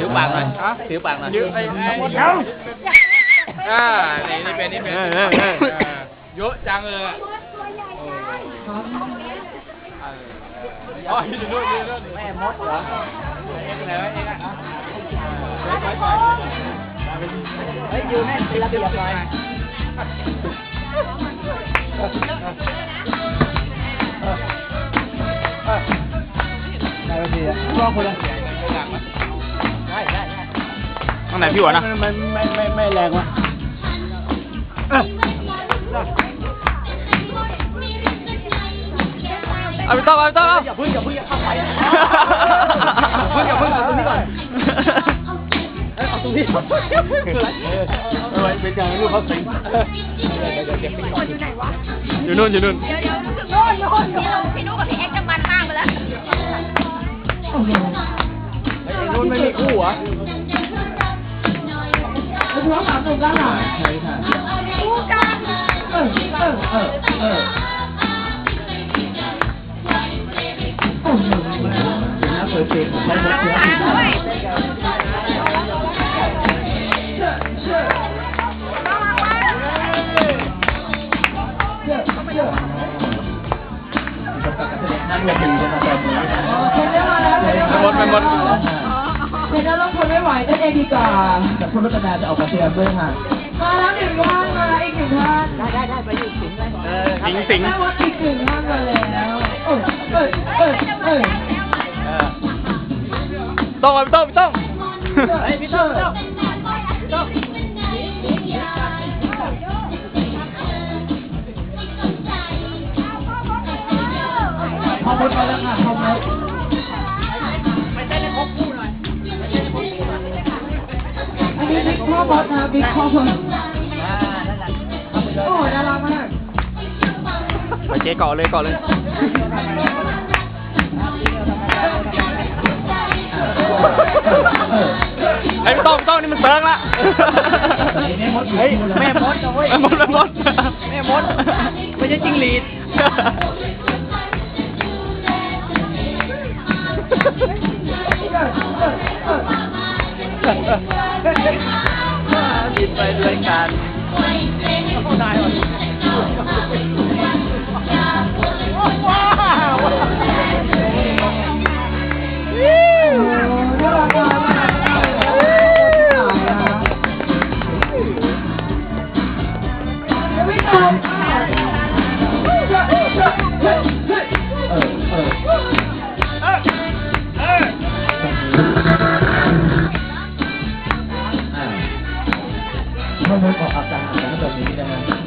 ถือปากหน่อยถือปากหน่อยยืดไอ้หมดแล้วอ่านี่นี่เป็นนี่เไปทีรอบคนละข้างไหนพี่หวะนะมันไม่ไม่ไม่แรงวะเอาไปต้อเอาไปต้อเอาอย่าพึ่งอย่าพึ่งอย่าเข้าไปอย่าเพิ่งอย่าเพิ่งเอาตรงนี้ก่อนเอาตรงนี้คืออะไรเออเป็นอย่างลูกเขาสิงอยู่นู่นอยู่นู่นเดี๋ยวเดี๋ยวรู้สึกโน่นโน่นพี่นุ๊กพี่นุ๊กกับพี่เอ็กซ์จะมันมากไปแล้ว ไอ้นู้นไม่มีคู่เหรอหัวสามหนุ่มด้านหลังใช่ค่ะคู่กันเออเออเออเออโอ้โหน้าเปิดเพลงใช้หมดน้ำเสียตาด้วยเชื่อเชื่อน้องมาไว้เชื่อเชื่อนั่งแบบ เห็นแล้วเราทนไม่ไหวเต้นเองดีกว่าแต่คุณรัตนาจะออกมาเชียร์ด้วยค่ะ มาแล้วหนึ่งท่านมาอีกหนึ่งท่านได้ได้ไปอยู่สิงห์เลยสิงสิงแม่วัดอีกหนึ่งท่านมาแล้วเออเออเออเออต้องเอาไปต้องต้องเฮ้ยพี่เตอร์พอมดมาแล้วค่ะพอมดอั นี้บิ๊กพ่อบอสนะบิ๊กพ่อบอสโอ้ยน่ารักมากไปเจ๊ก่อนเลยก่อนเลยไอ้ไม่ต้องไม่ต้องนี่มันเซิร์งละเฮ้ยแม่มดนะเว้ยแม่มดแม่มดแม่มดไม่ใช่จิ้งหรีด บินไปด้วยกัน เไม่ลดอออาการอย่างแบบนี้นะฮะ